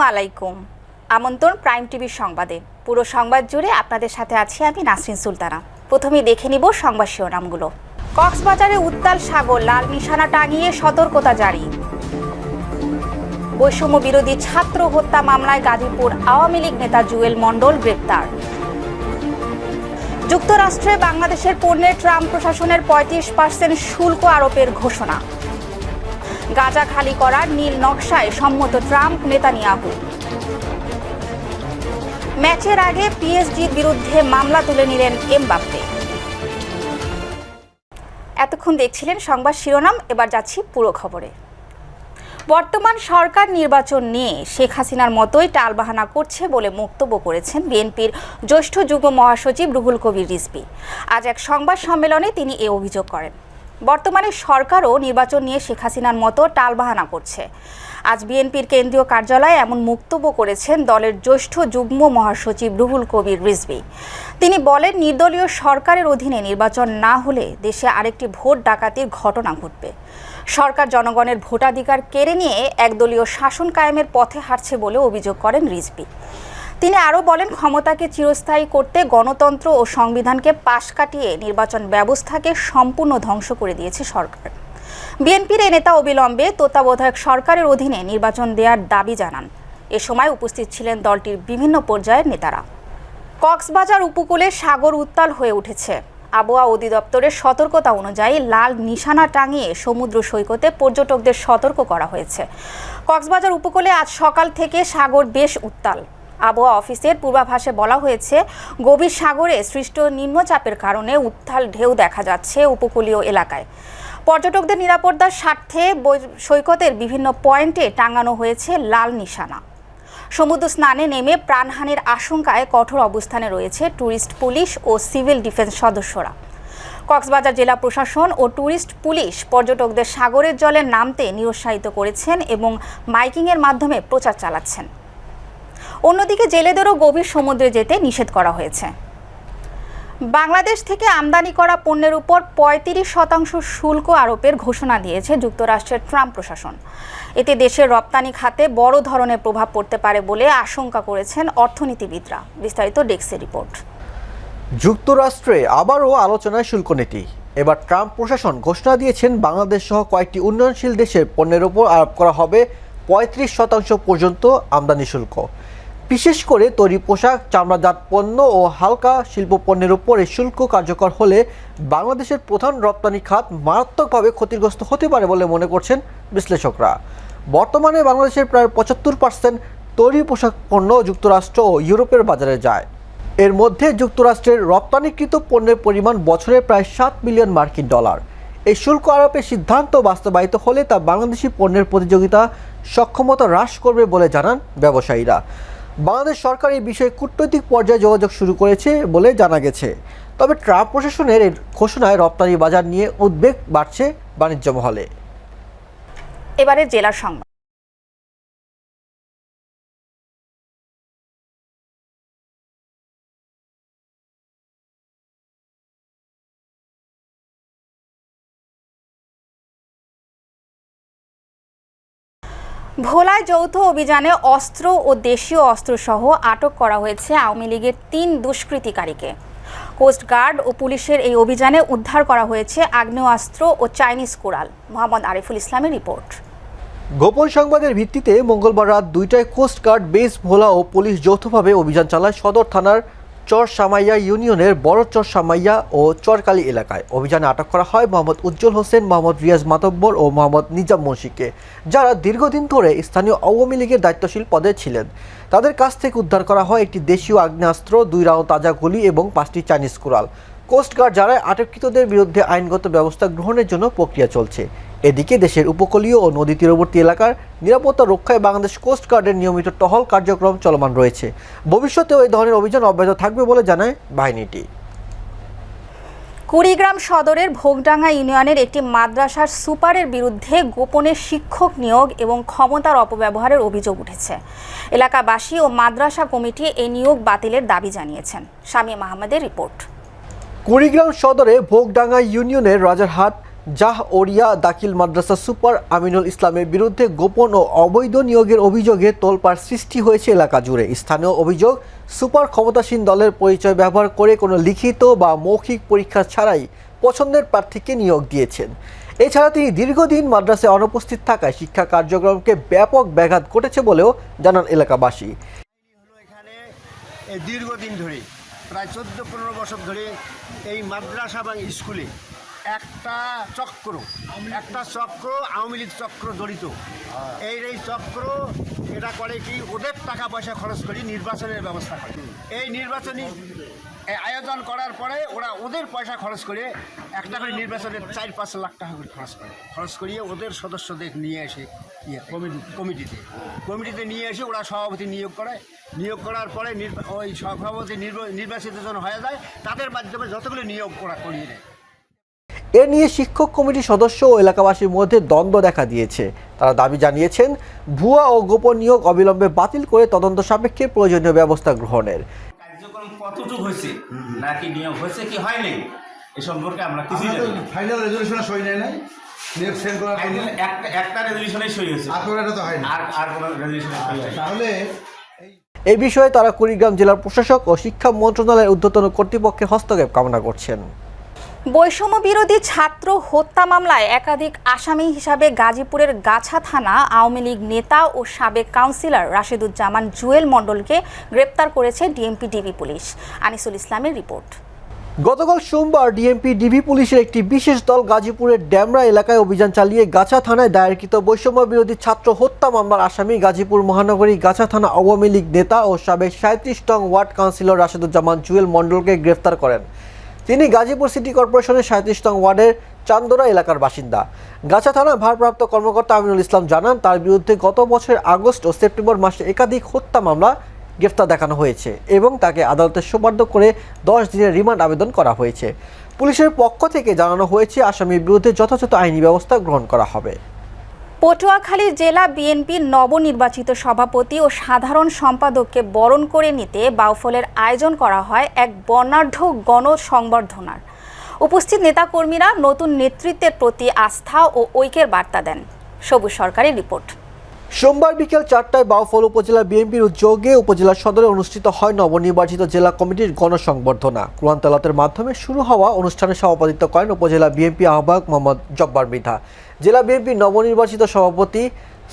আলাইকুম। আমন্ত্রণ প্রাইম টিভির সংবাদে। পুরো সংবাদ জুড়ে আপনাদের সাথে আছি আমি নাসরিন সুলতানা। প্রথমে দেখে নিব সংবাদ শিরোনামগুলো। কক্সবাজারে উত্তাল সাগর, লাল নিশানা টাঙিয়ে সতর্কতা জারি। বৈষম্য বিরোধী ছাত্র হত্যা মামলায় গাজীপুর আওয়ামী লীগ নেতা জুয়েল মণ্ডল গ্রেপ্তার। যুক্তরাষ্ট্রে বাংলাদেশের পণ্যে ট্রাম্প প্রশাসনের পঁয়ত্রিশ পার্সেন্ট শুল্ক আরোপের ঘোষণা। গাজা খালি করার নীল নকশায় সম্মত ট্রাম্প, নেতানিয়াহু। ম্যাচের আগে পিএসজির বিরুদ্ধে মামলা তুলে নিলেন এমবাপ্পে। এতক্ষণ দেখছিলেন সংবাদ শিরোনাম, এবার যাচ্ছি পুরো খবরে। বর্তমান সরকার নির্বাচন নিয়ে শেখ হাসিনার মতোই টালবাহানা করছে বলে মন্তব্য করেছেন বিএনপির জ্যেষ্ঠ যুগ্ম মহাসচিব রুহুল কবির রিজভী। আজ এক সংবাদ সম্মেলনে তিনি এ অভিযোগ করেন। বর্তমানে সরকারও নির্বাচন নিয়ে শেখ হাসিনার মতো টালবাহানা করছে। আজ বিএনপির কেন্দ্রীয় কার্যালয়ে এমন মুক্তব্য করেছেন দলের জ্যেষ্ঠ যুগ্ম মহাসচিব রুহুল কবির রিজভী। তিনি বলেন, নির্দলীয় সরকারের অধীনে নির্বাচন না হলে দেশে আরেকটি ভোট ডাকাতির ঘটনা ঘটবে। সরকার জনগণের ভোটাধিকার কেড়ে নিয়ে একদলীয় শাসন কায়েমের পথে হাঁটছে বলে অভিযোগ করেন রিজভী। তিনি আরও বলেন, ক্ষমতাকে চিরস্থায়ী করতে গণতন্ত্র ও সংবিধানকে পাশ কাটিয়ে নির্বাচন ব্যবস্থাকে সম্পূর্ণ ধ্বংস করে দিয়েছে সরকার। বিএনপির এ নেতা অবিলম্বে তত্ত্বাবধায়ক সরকারের অধীনে নির্বাচন দেওয়ার দাবি জানান। এ সময় উপস্থিত ছিলেন দলটির বিভিন্ন পর্যায়ের নেতারা। কক্সবাজার উপকূলে সাগর উত্তাল হয়ে উঠেছে। আবহাওয়া অধিদপ্তরের সতর্কতা অনুযায়ী লাল নিশানা টাঙিয়ে সমুদ্র সৈকতে পর্যটকদের সতর্ক করা হয়েছে। কক্সবাজার উপকূলে আজ সকাল থেকে সাগর বেশ উত্তাল। আবহাওয়া অফিসের পূর্বাভাসে বলা হয়েছে, গভীর সাগরে সৃষ্ট নিম্নচাপের কারণে উত্থাল ঢেউ দেখা যাচ্ছে উপকূলীয় এলাকায়। পর্যটকদের নিরাপত্তার স্বার্থে সৈকতের বিভিন্ন পয়েন্টে টাঙানো হয়েছে লাল নিশানা। সমুদ্র স্নানে নেমে প্রাণহানির আশঙ্কায় কঠোর অবস্থানে রয়েছে ট্যুরিস্ট পুলিশ ও সিভিল ডিফেন্স সদস্যরা। কক্সবাজার জেলা প্রশাসন ও ট্যুরিস্ট পুলিশ পর্যটকদের সাগরের জলে নামতে নিরুৎসাহিত করেছেন এবং মাইকিংয়ের মাধ্যমে প্রচার চালাচ্ছেন। অন্যদিকে জেলেদেরও গভীর সমুদ্রে যেতে নিষেধ করা হয়েছে। বাংলাদেশ থেকে আমদানি করা পণ্যের উপর পঁয়ত্রিশ শতাংশ শুল্ক আরোপের ঘোষণা দিয়েছে যুক্তরাষ্ট্রের ট্রাম্প প্রশাসন। এতে দেশের রপ্তানি খাতে বড় ধরনের প্রভাব পড়তে পারে বলে আশঙ্কা করেছেন অর্থনীতিবিদরা। বিস্তারিত ডেক্সের রিপোর্ট। যুক্তরাষ্ট্রে আবারও আলোচনায় শুল্ক নীতি। এবার ট্রাম্প প্রশাসন ঘোষণা দিয়েছেন বাংলাদেশ সহ কয়েকটি উন্নয়নশীল দেশের পণ্যের ওপর আরোপ করা হবে পঁয়ত্রিশ শতাংশ পর্যন্ত আমদানি শুল্ক। বিশেষ করে তৈরি পোশাক, চামড়াজাত পণ্য ও হালকা শিল্প পণ্যের উপর শুল্ক কার্যকর হলে বাংলাদেশের প্রধান রপ্তানি খাত মারাত্মকভাবে ক্ষতিগ্রস্ত হতে পারে বলে মনে করছেন বিশ্লেষকরা। বর্তমানে বাংলাদেশের প্রায় পঁচাত্তর পার্সেন্ট তৈরি পোশাক পণ্য যুক্তরাষ্ট্র ও ইউরোপের বাজারে যায়। এর মধ্যে যুক্তরাষ্ট্রের রপ্তানিকৃত পণ্যের পরিমাণ বছরে প্রায় সাত মিলিয়ন মার্কিন ডলার। এই শুল্ক আরোপের সিদ্ধান্ত বাস্তবায়িত হলে তা বাংলাদেশি পণ্যের প্রতিযোগিতা সক্ষমতা হ্রাস করবে বলে জানান ব্যবসায়ীরা। বাংলাদেশ সরকার এই বিষয়ে কূটনৈতিক পর্যায়ে যোগাযোগ শুরু করেছে বলে জানা গেছে। তবে ট্রাম্প প্রশাসনের ঘোষণায় রপ্তানি বাজার নিয়ে উদ্বেগ বাড়ছে বাণিজ্য মহলে। এবারে জেলা সংবাদ। ভোলায় যৌথ অভিযানে অস্ত্র ও দেশীয় অস্ত্রসহ আটক করা হয়েছে আওয়ামী লীগের তিন দুষ্কৃতিকারীকে। কোস্টগার্ড ও পুলিশের এই অভিযানে উদ্ধার করা হয়েছে আগ্নেয়াস্ত্র ও চাইনিজ কোরাল। মোহাম্মদ আরিফুল ইসলামের রিপোর্ট। গোপন সংবাদের ভিত্তিতে মঙ্গলবার রাত দুইটায় কোস্টগার্ড বেস, ভোলা ও পুলিশ যৌথভাবে অভিযান চালায় সদর থানার চর সামাইয়া ইউনিয়নের বড় চর সামাইয়া ও চরকালী এলাকায় অভিযানে আটক করা হয় মোহাম্মদ উজ্জ্বল হোসেন, মোহাম্মদ রিয়াজ মাতব্বর ও মোহাম্মদ নিজাম মুন্সিকে, যারা দীর্ঘদিন ধরে স্থানীয় আওয়ামী লীগের দায়িত্বশীল পদে ছিলেন। তাদের কাছ থেকে উদ্ধার করা হয় একটি দেশীয় আগ্নেয়াস্ত্র, দুই রাউন্ড তাজা গুলি এবং পাঁচটি চাইনিজ কুড়াল। কোস্টগার্ড যারা আটককৃতদের বিরুদ্ধে আইনগত ব্যবস্থা গ্রহণের জন্য প্রক্রিয়া চলছে। এদিকে দেশের উপকূলীয় ও নদী তীরবর্তী এলাকার নিরাপত্তা রক্ষায় বাংলাদেশ কোস্ট গার্ডের নিয়মিত টহল কার্যক্রম চলমান রয়েছে। ভবিষ্যতেও এই ধরনের অভিযান অব্যাহত থাকবে বলে জানায় বাহিনীটি। কুড়িগ্রাম সদরের ভোগডাঙ্গা ইউনিয়নের একটি মাদ্রাসার সুপারের বিরুদ্ধে গোপনে শিক্ষক নিয়োগ এবং ক্ষমতার অপব্যবহারের অভিযোগ উঠেছে। এলাকাবাসী ও মাদ্রাসা কমিটি এই নিয়োগ বাতিলের দাবি জানিয়েছেন। স্বামী মাহমুদের রিপোর্ট। কুড়িগ্রাম সদরে ভোগডাঙ্গা ইউনিয়নের রাজারহাট জাহ ওরিয়া দাখিল মাদ্রাসা সুপার আমিনুল ইসলামের বিরুদ্ধে গোপন ও অবৈধ নিয়োগের অভিযোগে তোলপাড় সৃষ্টি হয়েছে এলাকা জুড়ে। স্থানীয় অভিযোগ, সুপার ক্ষমতাসীন দলের পরিচয় ব্যবহার করে কোনো লিখিত বা মৌখিক পরীক্ষা ছাড়াই পছন্দের প্রার্থীকে নিয়োগ দিয়েছেন। এছাড়া তিনি দীর্ঘদিন মাদ্রাসায় অনুপস্থিত থাকায় শিক্ষা কার্যক্রমকে ব্যাপক ব্যাঘাত ঘটেছে বলেও জানান এলাকাবাসী। দীর্ঘদিন ধরে, প্রায় চোদ্দ পনেরো বছর ধরে এই মাদ্রাসা এবং স্কুলে একটা চক্র একটা চক্র আওয়ামী লীগ চক্র জড়িত। এই এই চক্র এটা করে কি ওদের টাকা পয়সা খরচ করি নির্বাচনের ব্যবস্থা করে। এই নির্বাচনী এই আয়োজন করার পরে ওরা ওদের পয়সা খরচ করে একটা করে নির্বাচনের চার পাঁচ লাখ টাকা করে খরচ করে। খরচ করিয়ে ওদের সদস্যদের নিয়ে এসে ইয়ে কমিটি। কমিটিতে। কমিটিতে নিয়ে এসে ওরা সভাপতি নিয়োগ করে। নিয়োগ করার পরে ওই সভাপতি নির্বা- নির্বাচিত জন হয়ে যায় তাদের মাধ্যমে যতগুলো নিয়োগ ওরা করিয়ে দেয়। এ নিয়ে শিক্ষক কমিটির সদস্য ও এলাকাবাসীর মধ্যে দ্বন্দ্ব দেখা দিয়েছে। তারা দাবি জানিয়েছেন ভুয়া ও গোপন নিয়োগ অবিলম্বে বাতিল করে তদন্ত সাপেক্ষে প্রয়োজনীয় ব্যবস্থা গ্রহণের। কার্যক্রম কতটুকু হয়েছে? নাকি নিয়োগ হয়েছে কি হয়নি? এ সম্পর্কে আমরা না। ফাইনাল রেজলিউশনে সই নেয় নাই। নিয়োগ সেন্ড করার একটা একটা রেজলিউশনে সই হয়েছে। আর কোনো একটা তো হয়নি। আর আর কোনো রেজলিউশনে সই হয়নি। তাহলে এই বিষয়ে তারা কুড়িগ্রাম জেলার প্রশাসক ও শিক্ষা মন্ত্রণালয়ের ঊর্ধ্বতন কর্তৃপক্ষের হস্তক্ষেপ কামনা করছেন। বৈষম্য বিরোধী ছাত্র হত্যা মামলায় একাধিক আসামি হিসাবে গাজীপুরের গাছা থানা আওয়ামী লীগ নেতা ও সাবেক কাউন্সিলর রাশেদুজ্জামান জুয়েল মণ্ডলকে গ্রেপ্তার করেছে ডিএমপি ডিবি পুলিশ। আনিসুল ইসলামের রিপোর্ট। গতকাল সোমবার ডিএমপি ডিবি পুলিশের একটি বিশেষ দল গাজীপুরের ড্যামরা এলাকায় অভিযান চালিয়ে গাছা থানায় দায়েরকৃত বৈষম্য বিরোধী ছাত্র হত্যা মামলার আসামি গাজীপুর মহানগরী গাছা থানা আওয়ামী লীগ নেতা ও সাবেক সাঁত্রিশ টং ওয়ার্ড কাউন্সিলর রাশেদুজ্জামান জুয়েল মণ্ডলকে গ্রেফতার করেন। তিনি গাজীপুর সিটি কর্পোরেশনের সাঁত্রিশ টং ওয়ার্ডের চান্দোরা এলাকার বাসিন্দা। গাছা থানা ভারপ্রাপ্ত কর্মকর্তা আমিনুল ইসলাম জানান, তার বিরুদ্ধে গত বছরের আগস্ট ও সেপ্টেম্বর মাসে একাধিক হত্যা মামলা গ্রেফতার দেখানো হয়েছে এবং তাকে আদালতে সোপার্দ করে দশ দিনের রিমান্ড আবেদন করা হয়েছে। পুলিশের পক্ষ থেকে জানানো হয়েছে, আসামির বিরুদ্ধে যথাযথ আইনি ব্যবস্থা গ্রহণ করা হবে। পটুয়াখালী জেলা বিএনপির নবনির্বাচিত সভাপতি ও সাধারণ সম্পাদককে বরণ করে নিতে বাউফলের আয়োজন করা হয় এক বর্ণাঢ্য গণ সংবর্ধনার উপস্থিত নেতাকর্মীরা নতুন নেতৃত্বের প্রতি আস্থা ও ঐক্যের বার্তা দেন। সবুজ সরকারের রিপোর্ট। সোমবার বিকেল চারটায় বাউফল উপজেলা বিএনপির উদ্যোগে উপজেলা সদরে অনুষ্ঠিত হয় নবনির্বাচিত জেলা কমিটির গণসংবর্ধনা। কোরআন মাধ্যমে শুরু হওয়া অনুষ্ঠানে সভাপতিত্ব করেন উপজেলা বিএনপি আহ্বায়ক মোহাম্মদ জব্বার মৃধা। জেলা বিএনপির নবনির্বাচিত সভাপতি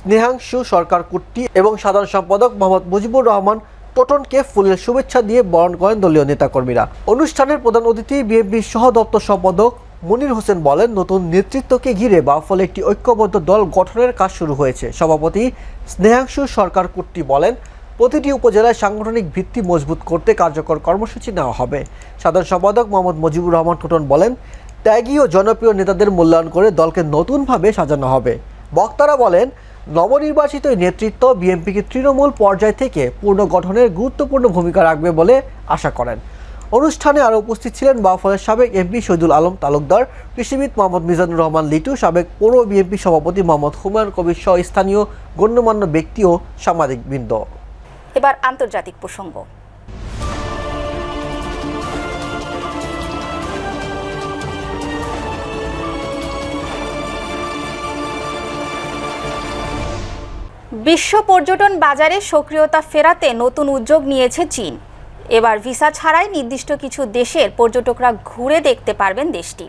স্নেহাংশু সরকার কুট্টি এবং সাধারণ সম্পাদক মোহাম্মদ মুজিবুর রহমান টোটনকে ফুলের শুভেচ্ছা দিয়ে বরণ করেন দলীয় নেতাকর্মীরা। অনুষ্ঠানের প্রধান অতিথি বিএনপির সহ দপ্তর সম্পাদক মনির হোসেন বলেন, নতুন নেতৃত্বকে ঘিরে বাউফলে একটি ঐক্যবদ্ধ দল গঠনের কাজ শুরু হয়েছে। সভাপতি স্নেহাংশু সরকার কুট্টি বলেন, প্রতিটি উপজেলায় সাংগঠনিক ভিত্তি মজবুত করতে কার্যকর কর্মসূচি নেওয়া হবে। সাধারণ সম্পাদক মোহাম্মদ মুজিবুর রহমান টোটন বলেন ত্যাগী ও জনপ্রিয় নেতাদের মূল্যায়ন করে দলকে নতুনভাবে সাজানো হবে। বক্তারা বলেন, নবনির্বাচিত নেতৃত্ব বিএনপিকে তৃণমূল পর্যায় থেকে পুনর্গঠনের গুরুত্বপূর্ণ ভূমিকা রাখবে বলে আশা করেন। অনুষ্ঠানে আরও উপস্থিত ছিলেন বাউফলের সাবেক এমপি শহীদুল আলম তালুকদার, কৃষিবিদ মোহাম্মদ মিজানুর রহমান লিটু, সাবেক পৌর বিএনপি সভাপতি মোহাম্মদ হুমায়ুন কবির সহ স্থানীয় গণ্যমান্য ব্যক্তি ও সাংবাদিকবৃন্দ। এবার আন্তর্জাতিক প্রসঙ্গ। বিশ্ব পর্যটন বাজারে সক্রিয়তা ফেরাতে নতুন উদ্যোগ নিয়েছে চীন। এবার ভিসা ছাড়াই নির্দিষ্ট কিছু দেশের পর্যটকরা ঘুরে দেখতে পারবেন দেশটি।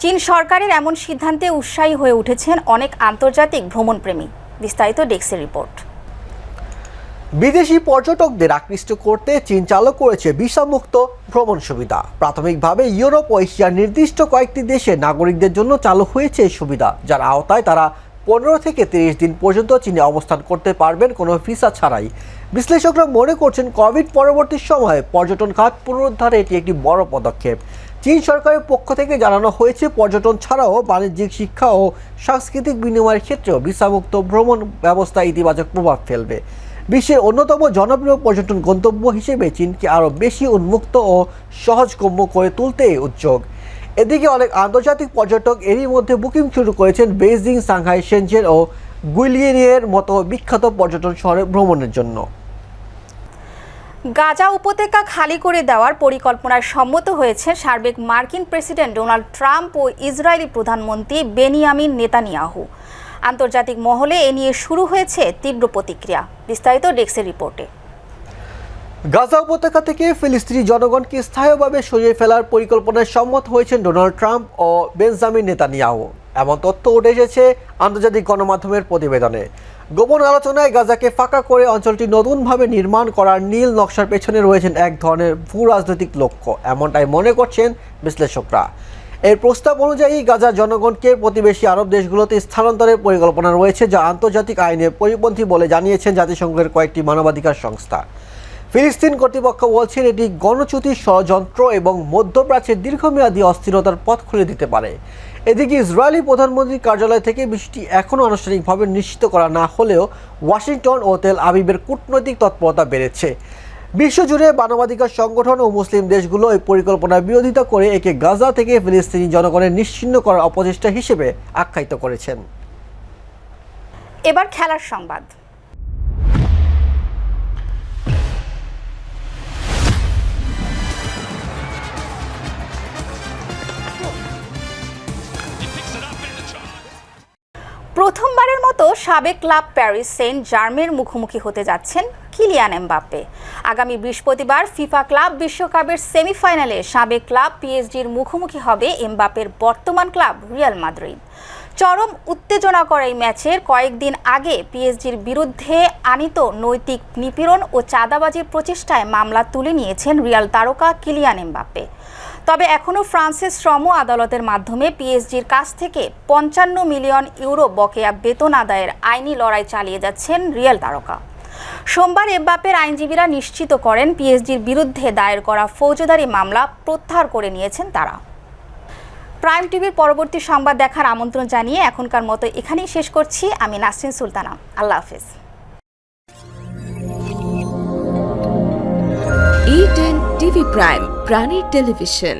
চীন সরকারের এমন সিদ্ধান্তে উৎসাহী হয়ে উঠেছেন অনেক আন্তর্জাতিক ভ্রমণপ্রেমী। বিস্তারিত ডেক্সের রিপোর্ট। বিদেশি পর্যটকদের আকৃষ্ট করতে চীন চালু করেছে ভিসামুক্ত ভ্রমণ সুবিধা। প্রাথমিকভাবে ইউরোপ ও এশিয়ার নির্দিষ্ট কয়েকটি দেশে নাগরিকদের জন্য চালু হয়েছে এই সুবিধা, যার আওতায় তারা পনেরো থেকে তিরিশ দিন পর্যন্ত চীনে অবস্থান করতে পারবেন কোনো ভিসা ছাড়াই। বিশ্লেষকরা মনে করছেন কোভিড পরবর্তী সময়ে পর্যটন খাত পুনরুদ্ধারে এটি একটি বড় পদক্ষেপ। চীন সরকারের পক্ষ থেকে জানানো হয়েছে, পর্যটন ছাড়াও বাণিজ্যিক শিক্ষা ও সাংস্কৃতিক বিনিময়ের ক্ষেত্রেও ভিসামুক্ত ভ্রমণ ব্যবস্থা ইতিবাচক প্রভাব ফেলবে। বিশ্বের অন্যতম জনপ্রিয় পর্যটন গন্তব্য হিসেবে চীনকে আরও বেশি উন্মুক্ত ও সহজগম্য করে তুলতে উদ্যোগ। এদিকে অনেক আন্তর্জাতিক পর্যটক এরই মধ্যে বুকিং শুরু করেছেন বেইজিং, সাংহাই সেনজেন ও গুইলিয়েনের মতো বিখ্যাত পর্যটন শহরে ভ্রমণের জন্য। গাজা উপত্যকা খালি করে দেওয়ার পরিকল্পনায় সম্মত হয়েছে সার্বিক মার্কিন প্রেসিডেন্ট ডোনাল্ড ট্রাম্প ও ইসরায়েলি প্রধানমন্ত্রী বেনিয়ামিন নেতানিয়াহু। আন্তর্জাতিক মহলে এ নিয়ে শুরু হয়েছে তীব্র প্রতিক্রিয়া। বিস্তারিত ডেক্সের রিপোর্টে। গাজা উপত্যকা থেকে ফিলিস্তিনি জনগণকে স্থায়ীভাবে সরিয়ে ফেলার পরিকল্পনায় সম্মত হয়েছেন ডোনাল্ড ট্রাম্প ও বেঞ্জামিন নেতানিয়াহু। এমন তথ্য উঠে এসেছে আন্তর্জাতিক গণমাধ্যমের প্রতিবেদনে। গোপন আলোচনায় গাজাকে ফাঁকা করে অঞ্চলটি নতুনভাবে নির্মাণ করার নীল নকশার পেছনে রয়েছেন এক ধরনের ভূ রাজনৈতিক লক্ষ্য, এমনটাই মনে করছেন বিশ্লেষকরা। এর প্রস্তাব অনুযায়ী গাজার জনগণকে প্রতিবেশী আরব দেশগুলোতে স্থানান্তরের পরিকল্পনা রয়েছে যা আন্তর্জাতিক আইনের পরিপন্থী বলে জানিয়েছেন জাতিসংঘের কয়েকটি মানবাধিকার সংস্থা। ফিলিস্তিন কর্তৃপক্ষ বলছেন এটি গণচ্যুতির ষড়যন্ত্র এবং মধ্যপ্রাচ্যের দীর্ঘমেয়াদী অস্থিরতার পথ খুলে দিতে পারে। এদিকে ইসরায়েলি প্রধানমন্ত্রীর কার্যালয় থেকে বিষয়টি এখনও আনুষ্ঠানিকভাবে নিশ্চিত করা না হলেও ওয়াশিংটন ও তেল আবিবের কূটনৈতিক তৎপরতা বেড়েছে। বিশ্বজুড়ে মানবাধিকার সংগঠন ও মুসলিম দেশগুলো এই পরিকল্পনার বিরোধিতা করে একে গাজা থেকে ফিলিস্তিনি জনগণের নিশ্চিন্ন করার অপচেষ্টা হিসেবে আখ্যায়িত করেছেন। এবার খেলার সংবাদ। সাবেক ক্লাব প্যারিস সেন্ট জার্মের মুখোমুখি হতে যাচ্ছেন কিলিয়ান এমবাপ্পে। আগামী বৃহস্পতিবার ফিফা ক্লাব বিশ্বকাপের সেমিফাইনালে সাবেক ক্লাব পিএসজির মুখোমুখি হবে এমবাপ্পের বর্তমান ক্লাব রিয়াল মাদ্রিদ। চরম উত্তেজনাকর এই ম্যাচের কয়েকদিন আগে পিএসজির বিরুদ্ধে আনিত নৈতিক নিপীড়ন ও চাঁদাবাজির প্রচেষ্টায় মামলা তুলে নিয়েছেন রিয়াল তারকা কিলিয়ান এমবাপ্পে। তবে এখনও ফ্রান্সের শ্রম আদালতের মাধ্যমে পিএসজির কাছ থেকে পঞ্চান্ন মিলিয়ন ইউরো বকেয়া বেতন আদায়ের আইনি লড়াই চালিয়ে যাচ্ছেন রিয়াল তারকা। সোমবার এমবাপ্পের আইনজীবীরা নিশ্চিত করেন, পিএসজির বিরুদ্ধে দায়ের করা ফৌজদারি মামলা প্রত্যাহার করে নিয়েছেন তারা। প্রাইম টিভির পরবর্তী সংবাদ দেখার আমন্ত্রণ জানিয়ে এখনকার মতো এখানেই শেষ করছি। আমি নাসরিন সুলতানা। আল্লাহ হাফেজ। ই টেন টিভি প্রাইম প্রাণীর টেলিভিশন